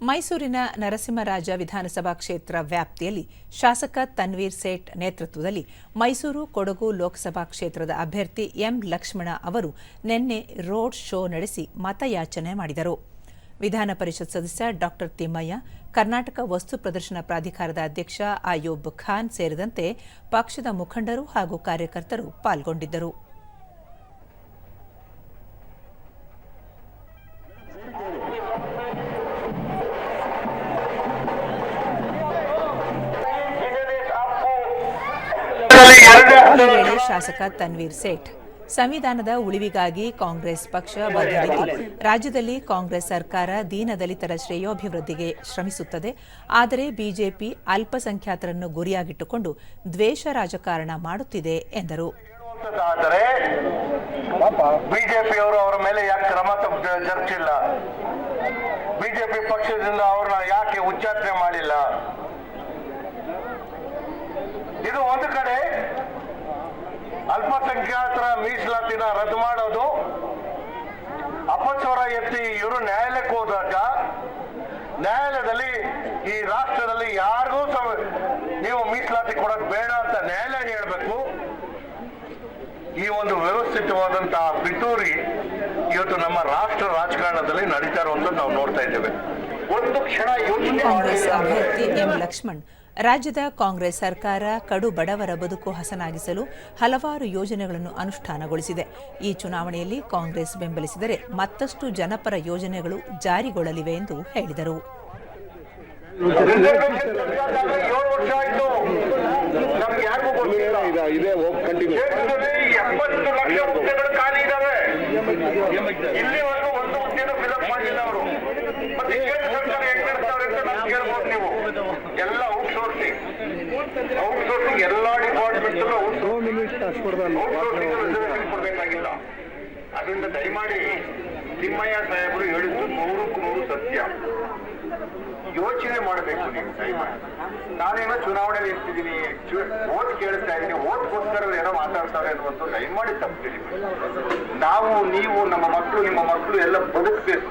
ಮೈಸೂರಿನ ನರಸಿಂಹರಾಜ ವಿಧಾನಸಭಾ ಕ್ಷೇತ್ರ ವ್ಯಾಪ್ತಿಯಲ್ಲಿ ಶಾಸಕ ತನ್ವೀರ್ ಸೇಠ್ ನೇತೃತ್ವದಲ್ಲಿ ಮೈಸೂರು ಕೊಡಗು ಲೋಕಸಭಾ ಕ್ಷೇತ್ರದ ಅಭ್ಯರ್ಥಿ ಎಂ ಲಕ್ಷ್ಮಣ ಅವರು ನಿನ್ನೆ ರೋಡ್ ಶೋ ನಡೆಸಿ ಮತಯಾಚನೆ ಮಾಡಿದರು. ವಿಧಾನ ಪರಿಷತ್ ಸದಸ್ಯ ಡಾಕ್ಟರ್ ತಿಮ್ಮಯ್ಯ, ಕರ್ನಾಟಕ ವಸ್ತು ಪ್ರದರ್ಶನ ಪ್ರಾಧಿಕಾರದ ಅಧ್ಯಕ್ಷ ಅಯೂಬ್ ಖಾನ್ ಸೇರಿದಂತೆ ಪಕ್ಷದ ಮುಖಂಡರು ಹಾಗೂ ಕಾರ್ಯಕರ್ತರು ಪಾಲ್ಗೊಂಡಿದ್ದರು. ಈ ವೇಳೆ ಶಾಸಕ ತನ್ವೀರ್ ಸೇಠ್. ಸಂವಿಧಾನದ ಉಳಿವಿಗಾಗಿ ಕಾಂಗ್ರೆಸ್ ಪಕ್ಷ ಬದ್ಧವಿದ್ದು ರಾಜ್ಯದಲ್ಲಿ ಕಾಂಗ್ರೆಸ್ ಸರ್ಕಾರ ದೀನದಲಿತರ ಶ್ರೇಯೋಭಿವೃದ್ಧಿಗೆ ಶ್ರಮಿಸುತ್ತದೆ. ಆದರೆ ಬಿಜೆಪಿ ಅಲ್ಪಸಂಖ್ಯಾತರನ್ನು ಗುರಿಯಾಗಿಟ್ಟುಕೊಂಡು ದ್ವೇಷ ರಾಜಕಾರಣ ಮಾಡುತ್ತಿದೆ ಎಂದರು. ಆದರೆ ಬಿಜೆಪಿಯವರು ಅವರ ಮೇಲೆ ಯಾಕೆ ಕ್ರಮ ಜರುಗಿಲ್ಲ ಬಿಜೆಪಿ ಪಕ್ಷದಿಂದ ಅವ್ರನ್ನ ಯಾಕೆ ಉಚ್ಚಾಟನೆ ಮಾಡಿಲ್ಲ ಇದು ಒಂದು ಕಡೆ ಅಲ್ಪಸಂಖ್ಯಾತರ ಮೀಸಲಾತಿನ ರದ್ದು ಮಾಡೋದು ಅಪಸ್ವರ ಎತ್ತಿ ಇವರು ನ್ಯಾಯಾಲಯಕ್ಕೆ ಹೋದಾಗ ನ್ಯಾಯಾಲಯದಲ್ಲಿ ಈ ರಾಷ್ಟ್ರದಲ್ಲಿ ಯಾರಿಗೂ ನೀವು ಮೀಸಲಾತಿ ಕೊಡಕ್ ಬೇಡ ಅಂತ ನ್ಯಾಯಾಲಯ ಹೇಳ್ಬೇಕು. ಈ ಒಂದು ವ್ಯವಸ್ಥಿತವಾದಂತಹ ಪಿತೂರಿ ಇವತ್ತು ನಮ್ಮ ರಾಷ್ಟ್ರ ರಾಜಕಾರಣದಲ್ಲಿ ನಡೀತಾ ಇರುವಂತ ನಾವು ನೋಡ್ತಾ ಇದ್ದೇವೆ. ಒಂದು ಕ್ಷಣ ಯೋಚನೆ ಲಕ್ಷ್ಮಣ್. ರಾಜ್ಯದ ಕಾಂಗ್ರೆಸ್ ಸರ್ಕಾರ ಕಡು ಬಡವರ ಬದುಕು ಹಸನಾಗಿಸಲು ಹಲವಾರು ಯೋಜನೆಗಳನ್ನು ಅನುಷ್ಠಾನಗೊಳಿಸಿದೆ. ಈ ಚುನಾವಣೆಯಲ್ಲಿ ಕಾಂಗ್ರೆಸ್ ಬೆಂಬಲಿಸಿದರೆ ಮತ್ತಷ್ಟು ಜನಪರ ಯೋಜನೆಗಳು ಜಾರಿಗೊಳ್ಳಲಿವೆ ಎಂದು ಹೇಳಿದರು. ಎಲ್ಲ ಔಟ್ಸೋರ್ಸಿಂಗ್ ಎಲ್ಲಾ ಡಿಪಾರ್ಟ್ಮೆಂಟ್ ರಿಸರ್ವೇಶನ್ ಕೊಡ್ಬೇಕಾಗಿಲ್ಲ ಅದರಿಂದ ದಯಮಾಡಿ ತಿಮ್ಮಯ್ಯ ಸಾಹೇಬರು ಹೇಳಿದ್ದು ನೂರಕ್ಕೂ ನೂರು ಸತ್ಯ ಯೋಚನೆ ಮಾಡಬೇಕು ನೀವು ದಯಮಾಡಿ ನಾನೇನೋ ಚುನಾವಣೆಯಲ್ಲಿ ಇರ್ತಿದ್ದೀನಿ ಓಟ್ ಕೇಳ್ತಾ ಇದ್ದೀನಿ ಓಟ್ಗೋಸ್ಕರ ಏನೋ ಮಾತಾಡ್ತಾರೆ ಅನ್ನುವಂಥ ದಯಮಾಡಿ ತಪ್ಪು ತಿಳಿಬೇಡಿ ನಾವು, ನೀವು, ನಮ್ಮ ಮಕ್ಕಳು, ನಿಮ್ಮ ಮಕ್ಕಳು ಎಲ್ಲ ಬದುಕಬೇಕು.